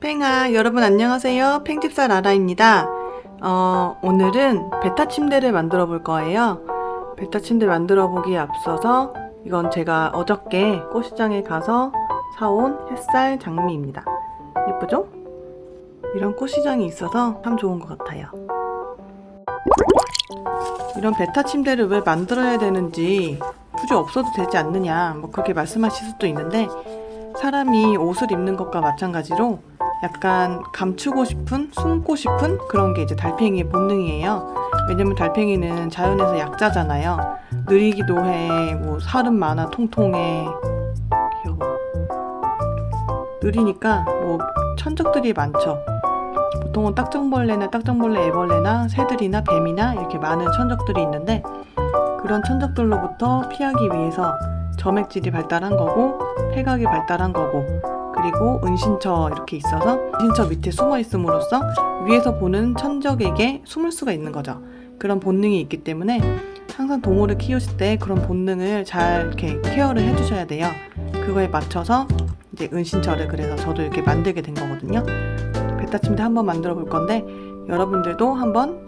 팽아, 여러분 안녕하세요. 팽집사 라라입니다. 어, 오늘은 베타 침대를 만들어 볼 거예요. 베타 침대 만들어 보기에 앞서서 이건 제가 어저께 꽃시장에 가서 사온 햇살 장미입니다. 예쁘죠? 이런 꽃시장이 있어서 참 좋은 것 같아요. 이런 베타 침대를 왜 만들어야 되는지 굳이 없어도 되지 않느냐 뭐 그렇게 말씀하실 수도 있는데 사람이 옷을 입는 것과 마찬가지로 약간 감추고 싶은, 숨고 싶은 그런 게 이제 달팽이의 본능이에요. 왜냐면 달팽이는 자연에서 약자잖아요. 느리기도 해, 뭐 살은 많아, 통통해. 귀여워. 느리니까 뭐 천적들이 많죠. 보통은 딱정벌레나 딱정벌레 애벌레나 새들이나 뱀이나 이렇게 많은 천적들이 있는데 그런 천적들로부터 피하기 위해서 점액질이 발달한 거고 폐각이 발달한 거고 그리고 은신처 이렇게 있어서 은신처 밑에 숨어 있음으로써 위에서 보는 천적에게 숨을 수가 있는 거죠. 그런 본능이 있기 때문에 항상 동물을 키우실 때 그런 본능을 잘 이렇게 케어를 해주셔야 돼요. 그거에 맞춰서 이제 은신처를 그래서 저도 이렇게 만들게 된 거거든요. 베타 침대 한번 만들어 볼 건데 여러분들도 한번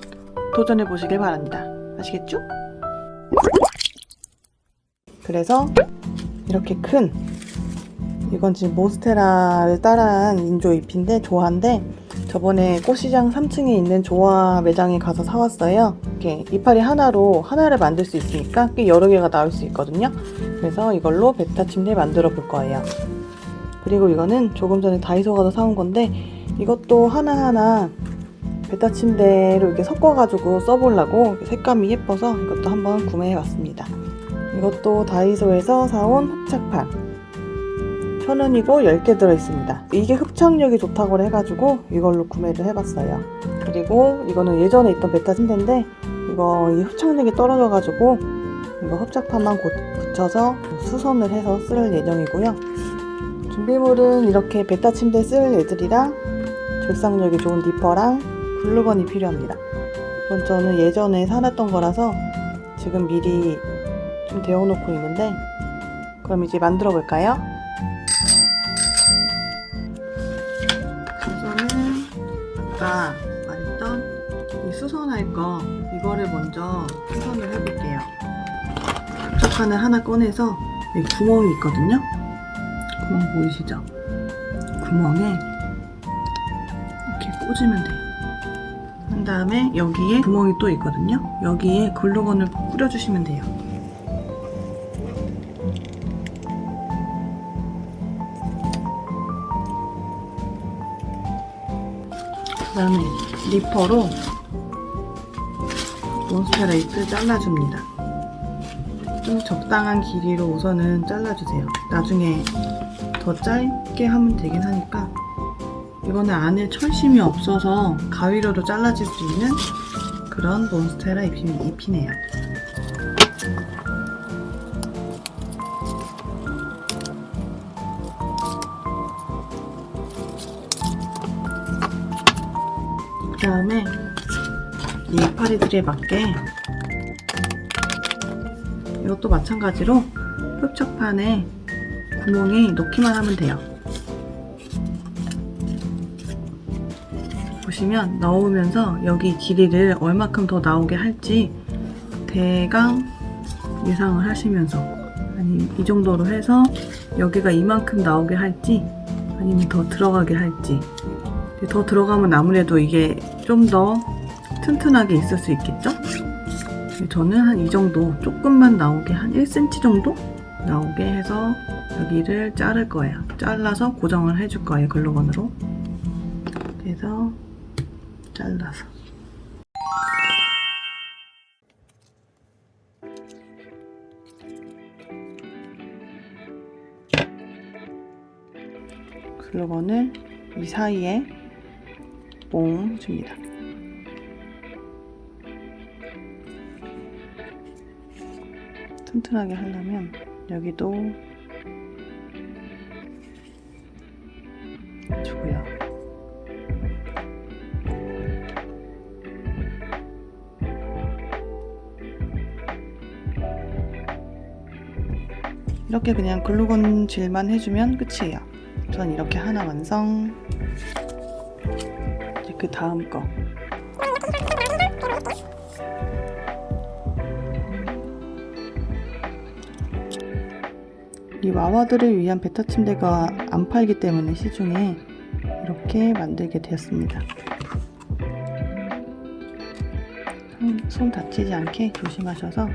도전해 보시길 바랍니다. 아시겠죠? 그래서 이렇게 큰 이건 지금 몬스테라를 따라한 인조 잎인데 조화인데 저번에 꽃시장 3층에 있는 조화 매장에 가서 사왔어요. 이렇게 이파리 하나로 하나를 만들 수 있으니까 꽤 여러 개가 나올 수 있거든요. 그래서 이걸로 베타 침대 만들어 볼 거예요. 그리고 이거는 조금 전에 다이소 가서 사온 건데 이것도 하나하나 베타 침대로 이렇게 섞어가지고 써보려고 색감이 예뻐서 이것도 한번 구매해 봤습니다. 이것도 다이소에서 사온 흡착판. 천 원이고 10개 들어있습니다. 이게 흡착력이 좋다고 해가지고 이걸로 구매를 해봤어요. 그리고 이거는 예전에 있던 베타 침대인데 이거 이 흡착력이 떨어져가지고 이거 흡착판만 곧 붙여서 수선을 해서 쓸 예정이고요. 준비물은 이렇게 베타 침대 쓸 애들이랑 절삭력이 좋은 니퍼랑 글루건이 필요합니다. 이건 저는 예전에 사놨던 거라서 지금 미리 좀 데워놓고 있는데 그럼 이제 만들어 볼까요? 우선은 아까 말했던 이 수선할 거 이거를 먼저 수선을 해볼게요. 촉판을 하나 꺼내서 여기 구멍이 있거든요. 구멍 보이시죠? 구멍에 꽂으면 돼요. 한 다음에 여기에 구멍이 또 있거든요. 여기에 글루건을 뿌려주시면 돼요. 그 다음에 리퍼로 몬스테라 잎을 잘라줍니다. 좀 적당한 길이로 우선은 잘라주세요. 나중에 더 짧게 하면 되긴 하니까 이거는 안에 철심이 없어서 가위로도 잘라질 수 있는 그런 몬스테라 잎이, 잎이네요. 그 다음에 이 이파리들에 맞게 이것도 마찬가지로 흡착판에 구멍에 넣기만 하면 돼요. 보시면 넣으면서 여기 길이를 얼마큼 더 나오게 할지 대강 예상을 하시면서 아니 이 정도로 해서 여기가 이만큼 나오게 할지 아니면 더 들어가게 할지 더 들어가면 아무래도 이게 좀 더 튼튼하게 있을 수 있겠죠? 저는 한 이 정도 조금만 나오게 한 1cm 정도 나오게 해서 여기를 자를 거예요. 잘라서 고정을 해줄 거예요. 글루건으로. 그래서 잘라서. 글루건을 이 사이에 뽕 줍니다. 튼튼하게 하려면 여기도 이렇게 그냥 글루건 질만 해주면 끝이에요. 전 이렇게 하나 완성. 이제 그 다음 거. 이 와와들을 위한 베타 침대가 안 팔기 때문에 시중에 이렇게 만들게 되었습니다. 손, 손 다치지 않게 조심하셔서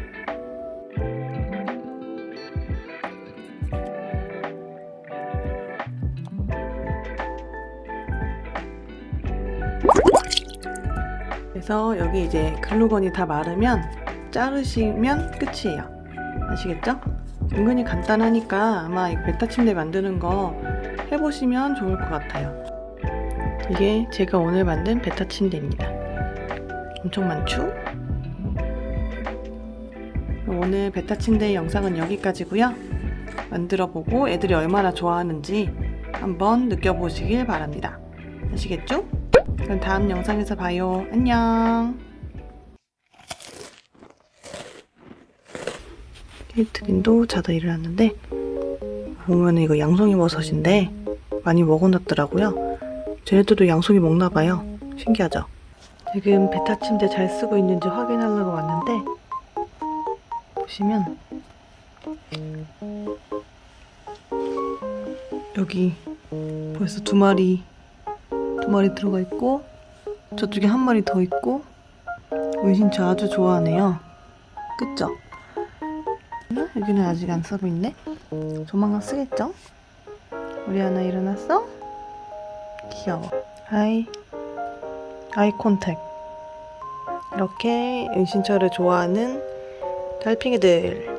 그래서 여기 이제 글루건이 다 마르면 자르시면 끝이에요. 아시겠죠? 은근히 간단하니까 아마 이 베타 침대 만드는 거 해보시면 좋을 것 같아요. 이게 제가 오늘 만든 베타 침대입니다. 엄청 많죠? 오늘 베타 침대 영상은 여기까지고요. 만들어보고 애들이 얼마나 좋아하는지 한번 느껴보시길 바랍니다. 아시겠죠? 그럼 다음 영상에서 봐요. 안녕. 케이트린도 자다 일어났는데 보면 이거 양송이 버섯인데 많이 먹어놨더라고요. 쟤네들도 양송이 먹나봐요. 신기하죠? 지금 베타 침대 잘 쓰고 있는지 확인하려고 왔는데 보시면 여기 벌써 두 마리 두 마리 들어가 있고 저쪽에 한 마리 더 있고 은신처 아주 좋아하네요. 그쵸? 여기는 아직 안 쓰고 있네. 조만간 쓰겠죠? 우리 하나 일어났어? 귀여워. 하이. 아이 콘택. 이렇게 은신처를 좋아하는 달팽이들.